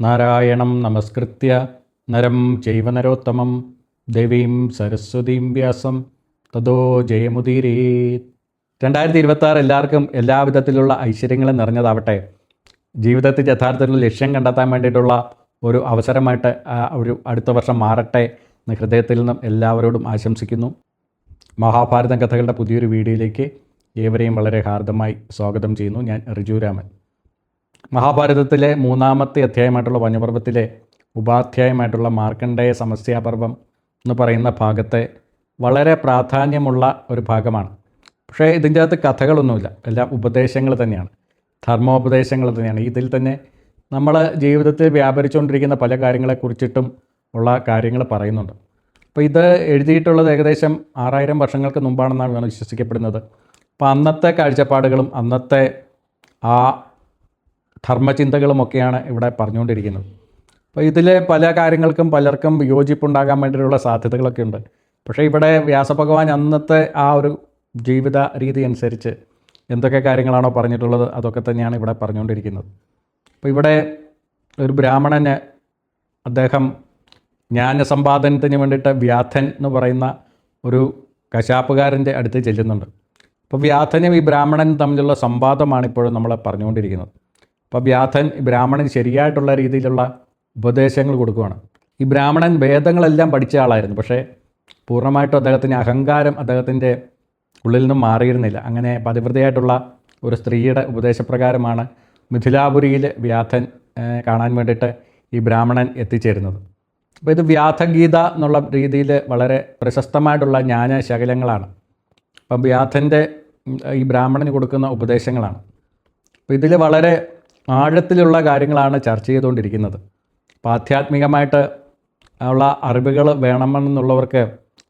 നാരായണം നമസ്കൃത്യ. നരം ജൈവനരോത്തമം ദേവീം സരസ്വതീം വ്യാസം. തദോ ജയമുദീരേ. രണ്ടായിരത്തി ഇരുപത്തി ആറ് എല്ലാവർക്കും എല്ലാവിധത്തിലുള്ള ഐശ്വര്യങ്ങളും നിറഞ്ഞതാവട്ടെ. ജീവിതത്തിൽ യഥാർത്ഥത്തിൽ ലക്ഷ്യം കണ്ടെത്താൻ വേണ്ടിയിട്ടുള്ള ഒരു അവസരമായിട്ട് ഒരു അടുത്ത വർഷം മാറട്ടെ എന്ന് ഹൃദയത്തിൽ നിന്നും എല്ലാവരോടും ആശംസിക്കുന്നു. മഹാഭാരതം കഥകളുടെ പുതിയൊരു വീഡിയോയിലേക്ക് ഏവരെയും വളരെ ഹാർദമായി സ്വാഗതം ചെയ്യുന്നു. ഞാൻ റിജു രാമൻ. മഹാഭാരതത്തിലെ മൂന്നാമത്തെ അധ്യായമായിട്ടുള്ള വനപർവത്തിലെ ഉപാധ്യായമായിട്ടുള്ള മാർക്കണ്ഡേയ സമസ്യാപർവം എന്ന് പറയുന്ന ഭാഗത്തെ വളരെ പ്രാധാന്യമുള്ള ഒരു ഭാഗമാണ്. പക്ഷേ ഇതിന്റെ അകത്ത് കഥകളൊന്നുമില്ല. എല്ലാം ഉപദേശങ്ങൾ തന്നെയാണ്. ധർമ്മോപദേശങ്ങൾ തന്നെയാണ്. ഇതിൽ തന്നെ നമ്മൾ ജീവിതത്തിൽ വ്യാപരിച്ചുകൊണ്ടിരിക്കുന്ന പല കാര്യങ്ങളെക്കുറിച്ചിട്ടും ഉള്ള കാര്യങ്ങൾ പറയുന്നുണ്ട്. അപ്പോൾ ഇത് എഴുതിയിട്ടുള്ളത് ഏകദേശം ആറായിരം വർഷങ്ങൾക്ക് മുമ്പാണെന്നാണ് വിശ്വസിക്കപ്പെടുന്നത്. അപ്പോൾ അന്നത്തെ കാഴ്ചപ്പാടുകളും അന്നത്തെ ആ ധർമ്മചിന്തകളുമൊക്കെയാണ് ഇവിടെ പറഞ്ഞുകൊണ്ടിരിക്കുന്നത്. അപ്പോൾ ഇതിലെ പല കാര്യങ്ങൾക്കും പലർക്കും യോജിപ്പുണ്ടാകാൻ വേണ്ടിയിട്ടുള്ള സാധ്യതകളൊക്കെ ഉണ്ട് പക്ഷേ ഇവിടെ വ്യാസഭഗവാൻ അന്നത്തെ ആ ഒരു ജീവിത രീതി അനുസരിച്ച് എന്തൊക്കെ കാര്യങ്ങളാണോ പറഞ്ഞിട്ടുള്ളത് അതൊക്കെ തന്നെയാണ് ഇവിടെ പറഞ്ഞുകൊണ്ടിരിക്കുന്നത്. അപ്പോൾ ഇവിടെ ഒരു ബ്രാഹ്മണന് അദ്ദേഹം ജ്ഞാനസമ്പാദനത്തിന് വേണ്ടിയിട്ട് വ്യാധൻ എന്ന് പറയുന്ന ഒരു കശാപ്പുകാരന്റെ അടുത്ത് ചെല്ലുന്നുണ്ട്. അപ്പോൾ വ്യാധനും ഈ ബ്രാഹ്മണനും തമ്മിലുള്ള സംവാദമാണ് ഇപ്പോഴും നമ്മൾ പറഞ്ഞുകൊണ്ടിരിക്കുന്നത്. അപ്പോൾ വ്യാധൻ ബ്രാഹ്മണന് ശരിയായിട്ടുള്ള രീതിയിലുള്ള ഉപദേശങ്ങൾ കൊടുക്കുകയാണ് ഈ ബ്രാഹ്മണൻ വേദങ്ങളെല്ലാം പഠിച്ച ആളായിരുന്നു. പക്ഷേ പൂർണമായിട്ടും അദ്ദേഹത്തിന്റെ അഹങ്കാരം അദ്ദേഹത്തിന്റെ ഉള്ളിൽ നിന്നും മാറിയിരുന്നില്ല. അങ്ങനെ പതിവൃതിയായിട്ടുള്ള ഒരു സ്ത്രീയുടെ ഉപദേശപ്രകാരമാണ് മിഥിലാപുരിയിൽ വ്യാധൻ കാണാൻ വേണ്ടിയിട്ട് ഈ ബ്രാഹ്മണൻ എത്തിച്ചേരുന്നത്. അപ്പോൾ ഇത് വ്യാധഗീത എന്നുള്ള രീതിയിൽ വളരെ പ്രശസ്തമായിട്ടുള്ള ജ്ഞാനശകലങ്ങളാണ്. അപ്പം വ്യാധന്റെ ഈ ബ്രാഹ്മണന് കൊടുക്കുന്ന ഉപദേശങ്ങളാണ്. അപ്പോൾ ഇതിൽ വളരെ ആഴത്തിലുള്ള കാര്യങ്ങളാണ് ചർച്ച ചെയ്തുകൊണ്ടിരിക്കുന്നത്. അപ്പോൾ ആധ്യാത്മികമായിട്ട് ഉള്ള അറിവുകൾ വേണമെന്നുള്ളവർക്ക്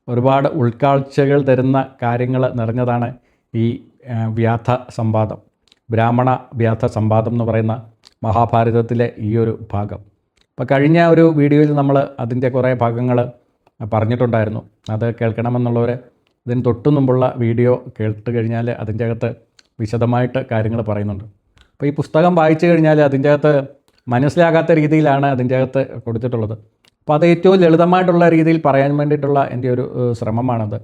ഒരുപാട് ഉൾക്കാഴ്ചകൾ തരുന്ന കാര്യങ്ങൾ നിറഞ്ഞതാണ് ഈ വ്യാധ സംവാദം. ബ്രാഹ്മണ വ്യാധ സംവാദം എന്ന് പറയുന്ന മഹാഭാരതത്തിലെ ഈ ഒരു ഭാഗം. അപ്പോൾ കഴിഞ്ഞ ഒരു വീഡിയോയിൽ നമ്മൾ അതിന്റെ കുറേ ഭാഗങ്ങൾ പറഞ്ഞിട്ടുണ്ടായിരുന്നു. അത് കേൾക്കണമെന്നുള്ളവർ ഇതിന് തൊട്ടു മുമ്പുള്ള വീഡിയോ കേട്ട് കഴിഞ്ഞാൽ അതിന്റെ അകത്ത് വിശദമായിട്ട് കാര്യങ്ങൾ പറയുന്നുണ്ട്. അപ്പോൾ ഈ പുസ്തകം വായിച്ചു കഴിഞ്ഞാൽ അതിന്റെ അകത്ത് മനസ്സിലാകാത്ത രീതിയിലാണ് അതിന്റെ അകത്ത് കൊടുത്തിട്ടുള്ളത്. അപ്പോൾ അത് ഏറ്റവും ലളിതമായിട്ടുള്ള രീതിയിൽ പറയാൻ വേണ്ടിയിട്ടുള്ള എന്റെ ഒരു ശ്രമമാണത്.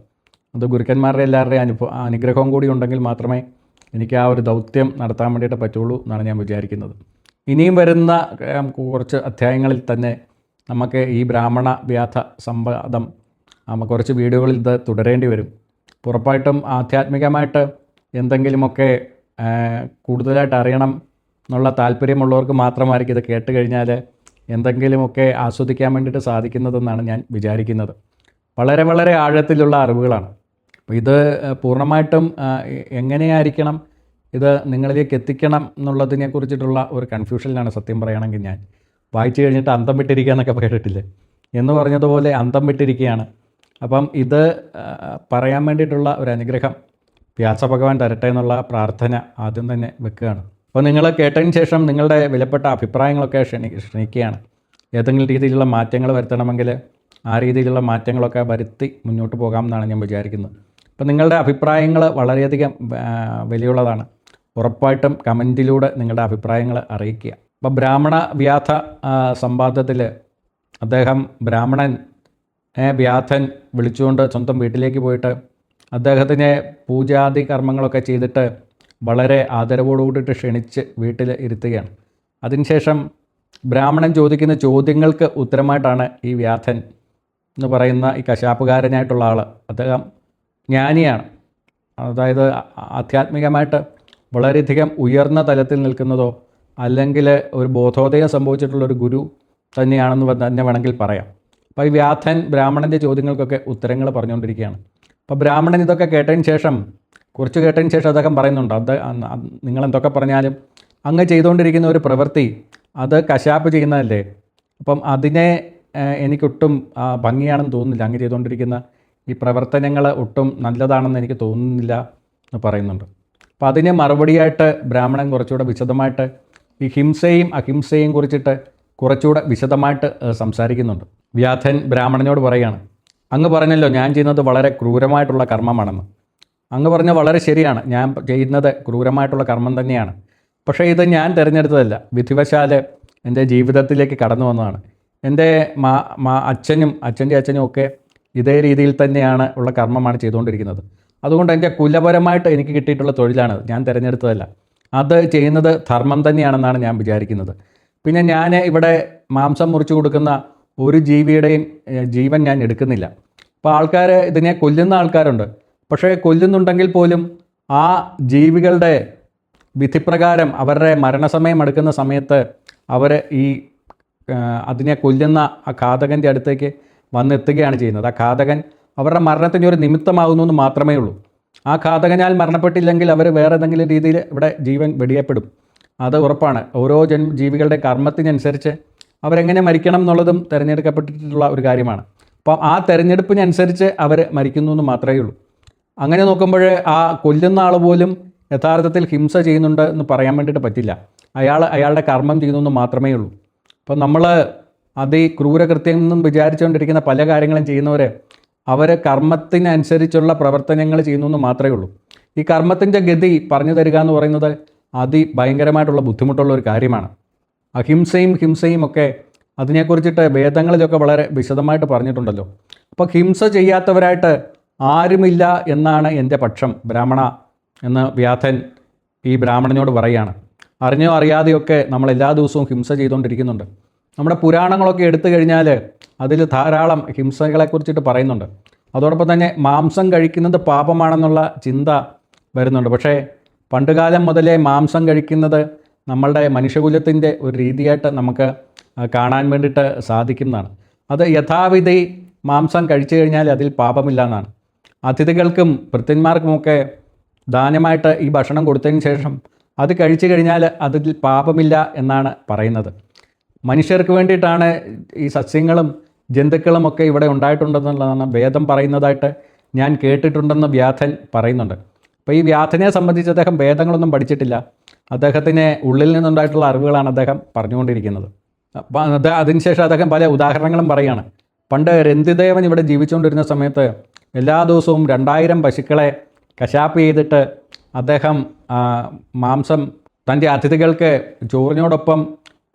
അത് ഗുരുക്കന്മാരുടെ എല്ലാവരുടെയും അനുഭവ അനുഗ്രഹവും കൂടി ഉണ്ടെങ്കിൽ മാത്രമേ എനിക്ക് ആ ഒരു ദൗത്യം നടത്താൻ വേണ്ടിയിട്ട് പറ്റുള്ളൂ എന്നാണ് ഞാൻ വിചാരിക്കുന്നത്. ഇനിയും വരുന്ന കുറച്ച് അധ്യായങ്ങളിൽ തന്നെ നമുക്ക് ഈ ബ്രാഹ്മണ വ്യാധ സംവാദം കുറച്ച് വീഡിയോകളിൽ ഇത് തുടരേണ്ടി വരും. ഉറപ്പായിട്ടും ആധ്യാത്മികമായിട്ട് എന്തെങ്കിലുമൊക്കെ കൂടുതലായിട്ട് അറിയണം എന്നുള്ള താല്പര്യമുള്ളവർക്ക് മാത്രമായിരിക്കും ഇത് കേട്ട് കഴിഞ്ഞാൽ എന്തെങ്കിലുമൊക്കെ ആസ്വദിക്കാൻ വേണ്ടിയിട്ട് സാധിക്കുന്നതെന്നാണ് ഞാൻ വിചാരിക്കുന്നത്. വളരെ വളരെ ആഴത്തിലുള്ള അറിവുകളാണ്. അപ്പോൾ ഇത് പൂർണമായിട്ടും എങ്ങനെയായിരിക്കണം ഇത് നിങ്ങളിലേക്ക് എത്തിക്കണം എന്നുള്ളതിനെ കുറിച്ചിട്ടുള്ള ഒരു കൺഫ്യൂഷനിലാണ് സത്യം പറയുകയാണെങ്കിൽ ഞാൻ. വായിച്ചു കഴിഞ്ഞിട്ട് അന്തം വിട്ടിരിക്കുക എന്നൊക്കെ എന്ന് പറഞ്ഞതുപോലെ അന്തം വിട്ടിരിക്കുകയാണ്. അപ്പം ഇത് പറയാൻ വേണ്ടിയിട്ടുള്ള ഒരു അനുഗ്രഹം വ്യാസഭഗവാൻ തരട്ടെ എന്നുള്ള പ്രാർത്ഥന ആദ്യം തന്നെ വെക്കുകയാണ്. അപ്പോൾ നിങ്ങൾ കേട്ടതിന് ശേഷം നിങ്ങളുടെ വിലപ്പെട്ട അഭിപ്രായങ്ങളൊക്കെ ക്ഷണി ക്ഷണിക്കുകയാണ്. ഏതെങ്കിലും രീതിയിലുള്ള മാറ്റങ്ങൾ വരുത്തണമെങ്കിൽ ആ രീതിയിലുള്ള മാറ്റങ്ങളൊക്കെ വരുത്തി മുന്നോട്ട് പോകാമെന്നാണ് ഞാൻ വിചാരിക്കുന്നത് അപ്പോൾ നിങ്ങളുടെ അഭിപ്രായങ്ങൾ വളരെയധികം വിലയുള്ളതാണ്. ഉറപ്പായിട്ടും കമന്റിലൂടെ നിങ്ങളുടെ അഭിപ്രായങ്ങൾ അറിയിക്കുക. അപ്പോൾ ബ്രാഹ്മണ വ്യാധ സംവാദത്തിൽ അദ്ദേഹം ബ്രാഹ്മണൻ വ്യാധൻ വിളിച്ചുകൊണ്ട് സ്വന്തം വീട്ടിലേക്ക് പോയിട്ട് അദ്ദേഹത്തിനെ പൂജാതി കർമ്മങ്ങളൊക്കെ ചെയ്തിട്ട് വളരെ ആദരവോടുകൂടിയിട്ട് ക്ഷണിച്ച് വീട്ടിൽ ഇരുത്തുകയാണ്. അതിനുശേഷം ബ്രാഹ്മണൻ ചോദിക്കുന്ന ചോദ്യങ്ങൾക്ക് ഉത്തരമായിട്ടാണ് ഈ വ്യാധൻ എന്ന് പറയുന്ന ഈ കശാപ്പുകാരനായിട്ടുള്ള ആൾ അദ്ദേഹം ജ്ഞാനിയാണ്. അതായത് ആധ്യാത്മികമായിട്ട് വളരെയധികം ഉയർന്ന തലത്തിൽ നിൽക്കുന്നതോ അല്ലെങ്കിൽ ഒരു ബോധോദയം സംഭവിച്ചിട്ടുള്ള ഒരു ഗുരു തന്നെയാണെന്ന് തന്നെ വേണമെങ്കിൽ പറയാം. അപ്പോൾ ഈ വ്യാധൻ ബ്രാഹ്മണന്റെ ചോദ്യങ്ങൾക്കൊക്കെ ഉത്തരങ്ങൾ പറഞ്ഞുകൊണ്ടിരിക്കുകയാണ്. അപ്പോൾ ബ്രാഹ്മണൻ ഇതൊക്കെ കേട്ടതിന് ശേഷം കുറച്ച് കേട്ടതിന് ശേഷം അദ്ദേഹം പറയുന്നുണ്ട് അത് നിങ്ങൾ എന്തൊക്കെ പറഞ്ഞാലും അങ്ങ് ചെയ്തുകൊണ്ടിരിക്കുന്ന ഒരു പ്രവൃത്തി അത് കശാപ്പ് ചെയ്യുന്നതല്ലേ? അപ്പം അതിനെ എനിക്കൊട്ടും ഭംഗിയാണെന്ന് തോന്നുന്നില്ല അങ്ങ് ചെയ്തുകൊണ്ടിരിക്കുന്ന ഈ പ്രവർത്തനങ്ങൾ ഒട്ടും നല്ലതാണെന്ന് എനിക്ക് തോന്നുന്നില്ല എന്ന് പറയുന്നുണ്ട്. അപ്പോൾ അതിന് മറുപടിയായിട്ട് ബ്രാഹ്മണൻ കുറച്ചുകൂടെ വിശദമായിട്ട് ഈ ഹിംസയും അഹിംസയും കുറിച്ചിട്ട് കുറച്ചുകൂടെ വിശദമായിട്ട് സംസാരിക്കുന്നുണ്ട്. വ്യാധൻ ബ്രാഹ്മണനോട് പറയുകയാണ് അങ്ങ് പറഞ്ഞല്ലോ ഞാൻ ചെയ്യുന്നത് വളരെ ക്രൂരമായിട്ടുള്ള കർമ്മമാണെന്ന്. അങ്ങ് പറഞ്ഞ വളരെ ശരിയാണ്. ഞാൻ ചെയ്യുന്നത് ക്രൂരമായിട്ടുള്ള കർമ്മം തന്നെയാണ്. പക്ഷേ ഇത് ഞാൻ തിരഞ്ഞെടുത്തതല്ല. വിധിവശാൽ എന്റെ ജീവിതത്തിലേക്ക് കടന്നു വന്നതാണ്. എന്റെ മാ മാ അച്ഛനും അച്ഛന്റെ അച്ഛനും ഒക്കെ ഇതേ രീതിയിൽ തന്നെയാണ് ഉള്ള കർമ്മമാണ് ചെയ്തുകൊണ്ടിരിക്കുന്നത്. അതുകൊണ്ട് എന്റെ കുലപരമായിട്ട് എനിക്ക് കിട്ടിയിട്ടുള്ള തൊഴിലാണ് ഞാൻ തിരഞ്ഞെടുത്തതല്ല. അത് ചെയ്യുന്നത് ധർമ്മം തന്നെയാണെന്നാണ് ഞാൻ വിചാരിക്കുന്നത്. പിന്നെ ഞാൻ ഇവിടെ മാംസം മുറിച്ചു കൊടുക്കുന്ന ഒരു ജീവിയുടെയും ജീവൻ ഞാൻ എടുക്കുന്നില്ല. അപ്പോൾ ആൾക്കാർ ഇതിനെ കൊല്ലുന്ന ആൾക്കാരുണ്ട്. പക്ഷേ കൊല്ലുന്നുണ്ടെങ്കിൽ പോലും ആ ജീവികളുടെ വിധിപ്രകാരം അവരുടെ മരണസമയം എടുക്കുന്ന സമയത്ത് അവർ ഈ അതിനെ കൊല്ലുന്ന ആ ഘാതകന്റെ അടുത്തേക്ക് വന്നെത്തുകയാണ് ചെയ്യുന്നത്. ആ ഘാതകൻ അവരുടെ മരണത്തിന് ഒരു നിമിത്തമാകുന്നു എന്ന് മാത്രമേ ഉള്ളൂ. ആ ഘാതകനാൽ മരണപ്പെട്ടില്ലെങ്കിൽ അവർ വേറെ ഏതെങ്കിലും രീതിയിൽ ഇവിടെ ജീവൻ വെടിയപ്പെടും. അത് ഉറപ്പാണ്. ഓരോ ജൻ ജീവികളുടെ കർമ്മത്തിനനുസരിച്ച് അവരെങ്ങനെ മരിക്കണം എന്നുള്ളതും തിരഞ്ഞെടുക്കപ്പെട്ടിട്ടുള്ള ഒരു കാര്യമാണ്. അപ്പം ആ തിരഞ്ഞെടുപ്പിനനുസരിച്ച് അവർ മരിക്കുന്നു എന്ന് മാത്രമേ ഉള്ളൂ. അങ്ങനെ നോക്കുമ്പോൾ ആ കൊല്ലുന്ന ആൾ പോലും യഥാർത്ഥത്തിൽ ഹിംസ ചെയ്യുന്നുണ്ട് എന്ന് പറയാൻ വേണ്ടിയിട്ട് പറ്റില്ല. അയാൾ അയാളുടെ കർമ്മം ചെയ്യുന്നു എന്ന് മാത്രമേ ഉള്ളൂ. അപ്പം നമ്മൾ അത് ഈ ക്രൂരകൃത്യം എന്നും വിചാരിച്ചുകൊണ്ടിരിക്കുന്ന പല കാര്യങ്ങളും ചെയ്യുന്നവർ അവർ കർമ്മത്തിനനുസരിച്ചുള്ള പ്രവർത്തനങ്ങൾ ചെയ്യുന്നു എന്ന് മാത്രമേ ഉള്ളൂ. ഈ കർമ്മത്തിന്റെ ഗതി പറഞ്ഞു തരിക എന്ന് പറയുന്നത് അതിഭയങ്കരമായിട്ടുള്ള ബുദ്ധിമുട്ടുള്ള ഒരു കാര്യമാണ്. അഹിംസയും ഹിംസയും ഒക്കെ അതിനെക്കുറിച്ചിട്ട് വേദങ്ങളിലൊക്കെ വളരെ വിശദമായിട്ട് പറഞ്ഞിട്ടുണ്ടല്ലോ. അപ്പോൾ ഹിംസ ചെയ്യാത്തവരായിട്ട് ആരുമില്ല എന്നാണ് എന്റെ പക്ഷം ബ്രാഹ്മണ എന്ന് വ്യാധൻ ഈ ബ്രാഹ്മണനോട് പറയുകയാണ് അറിഞ്ഞോ അറിയാതെയൊക്കെ നമ്മൾ എല്ലാ ദിവസവും ഹിംസ ചെയ്തുകൊണ്ടിരിക്കുന്നുണ്ട്. നമ്മുടെ പുരാണങ്ങളൊക്കെ എടുത്തു കഴിഞ്ഞാൽ അതിൽ ധാരാളം ഹിംസകളെക്കുറിച്ചിട്ട് പറയുന്നുണ്ട്. അതോടൊപ്പം തന്നെ മാംസം കഴിക്കുന്നത് പാപമാണെന്നുള്ള ചിന്ത വരുന്നുണ്ട്. പക്ഷേ പണ്ടുകാലം മുതലേ മാംസം കഴിക്കുന്നത് നമ്മളുടെ മനുഷ്യകുലത്തിന്റെ ഒരു രീതിയായിട്ട് നമുക്ക് കാണാൻ വേണ്ടിയിട്ട് സാധിക്കുന്നതാണ്. അത് യഥാവിധി മാംസം കഴിച്ചു കഴിഞ്ഞാൽ അതിൽ പാപമില്ല എന്നാണ് അതിഥികൾക്കും ഭൃത്യന്മാർക്കുമൊക്കെ ദാനമായിട്ട് ഈ ഭക്ഷണം കൊടുത്തതിന് ശേഷം അത് കഴിച്ചു കഴിഞ്ഞാൽ അതിൽ പാപമില്ല എന്നാണ് പറയുന്നത്. മനുഷ്യർക്ക് വേണ്ടിയിട്ടാണ് ഈ സസ്യങ്ങളും ജന്തുക്കളും ഒക്കെ ഇവിടെ ഉണ്ടായിട്ടുണ്ടെന്നുള്ളതാണ് വേദം പറയുന്നതായിട്ട് ഞാൻ കേട്ടിട്ടുണ്ടെന്ന് വ്യാധൻ പറയുന്നുണ്ട്. അപ്പോൾ ഈ വ്യാധനെ സംബന്ധിച്ച് അദ്ദേഹം വേദങ്ങളൊന്നും പഠിച്ചിട്ടില്ല. അദ്ദേഹത്തിന് ഉള്ളിൽ നിന്നുണ്ടായിട്ടുള്ള അറിവുകളാണ് അദ്ദേഹം പറഞ്ഞുകൊണ്ടിരിക്കുന്നത്. അതിനുശേഷം അദ്ദേഹം പല ഉദാഹരണങ്ങളും പറയുകയാണ്. പണ്ട് രന്തിദേവൻ ഇവിടെ ജീവിച്ചുകൊണ്ടിരുന്ന സമയത്ത് എല്ലാ ദിവസവും രണ്ടായിരം പശുക്കളെ കശാപ്പ് ചെയ്തിട്ട് അദ്ദേഹം മാംസം തന്റെ അതിഥികൾക്ക് ചോറിനോടൊപ്പം